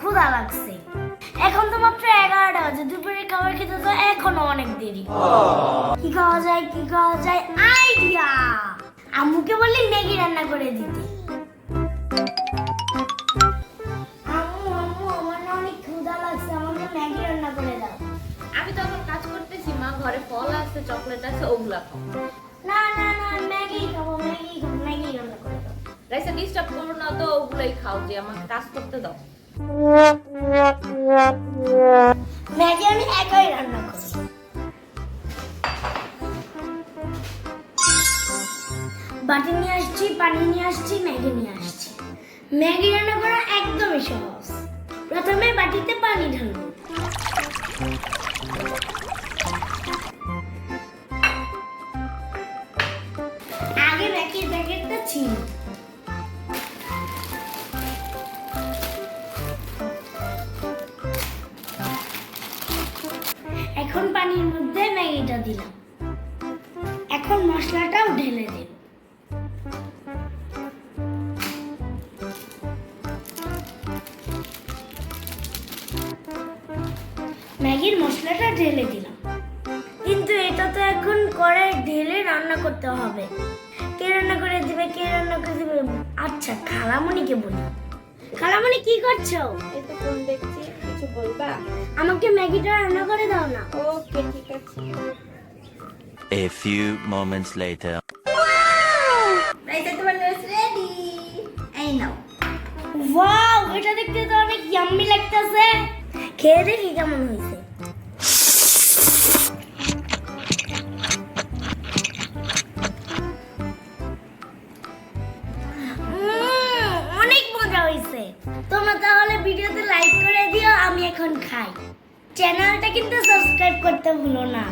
ক্ষুধা লাগছে। এখন তো মাত্র এগারোটা বাজে দুপুরের খাবার খেতে তো এখনও অনেক দেরি। কি খাওয়া যায় কি খাওয়া যায় আইডিয়া আম্মুকে বললি ম্যাগি রান্না করে দিতে। আম্মু আম্মু আমার না অনেক ক্ষুধা লাগছে আমাকে ম্যাগি রান্না করে দাও। আমি তো এখন কাজ করতেছি মা ঘরে ফল আছে চকলেট আছে ওগুলা খাও। না না না ম্যাগি খাব ম্যাগি খাব ম্যাগি রান্না করে দাও। রাইসা ডিস্টার্ব করো না তো ওগুলাই খাও যে আমাকে কাজ করতে দাও। ম্যাগি আমি একাই রান্না করি বাটি নিয়ে আসছি, পানি নিয়ে আসছি, ম্যাগি নিয়ে আসছি। ম্যাগি রান্না করা একদমই সহজ। প্রথমে বাটিতে পানি ঢালবো। আগে ম্যাগির প্যাকেটটা ছিল পানির মধ্যে ম্যাগিটা দিলাম। এখন মশলাটাও ঢেলে দেব ম্যাগির মশলাটা ঢেলে দিলাম। কিন্তু এটা তো এখন কড়াই ঢেলে রান্না করতে হবে। কে রান্না করে দিবে, কে রান্না করে দিবে? আচ্ছা খালামণিকে বলি। খালামণি কি করছ? এই তো ফোন দেখছি কিছু বলবা? আমাকে ম্যাগিটা রান্না করে দাও না। ওকে ঠিক আছে। A few moments later. Raisa তোমার ড্রেস রেডি এই নাও। ওয়াও এটা দেখতে তো অনেক ইয়াম্মি লাগতেছে। খেয়ে দেখি কেমন হয়েছে। তোমরা তাহলে ভিডিওতে লাইক করে দিও, আমি এখন খাই। চ্যানেলটা কিন্তু সাবস্ক্রাইব করতে ভুলো না।